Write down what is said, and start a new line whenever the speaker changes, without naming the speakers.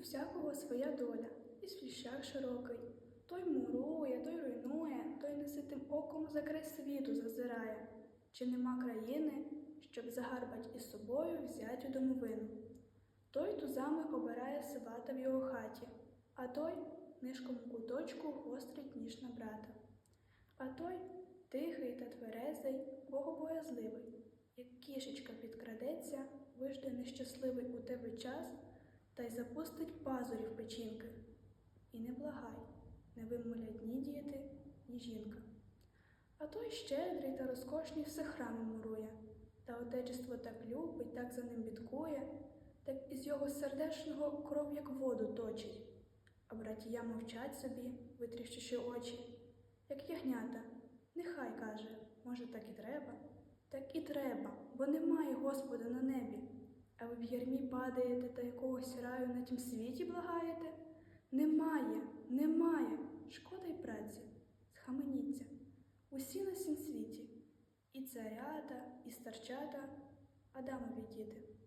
всякого своя доля, і свій шлях широкий. Той мурує, той руйнує, той неситим оком за край світу зазирає. Чи нема країни, щоб загарбать із собою взять у домовину? Той тузами обирає свата в його хаті, а той нишком у куточку гострить ніж на брата. А той тихий та тверезий, богобоязливий, як кішечка підкрадеться, вижде нещасливий у тебе час та й запустить пазурі в печінки. І не благай, не вимолять ні діти, ні жінка. А той щедрий та розкошний все храми мурує, та отечество так любить, так за ним бідкує, так із його сердечного кров, як воду точить. А братія мовчать собі, витріщивши очі, як ягнята. Нехай каже, може, так і треба. Так і треба, бо немає Господа на ярмі падаєте та якогось раю на тім світі благаєте? Немає, немає. Шкода й праці. Схаменіться. Усі на сім світі. І царята, і старчата, Адамові діти.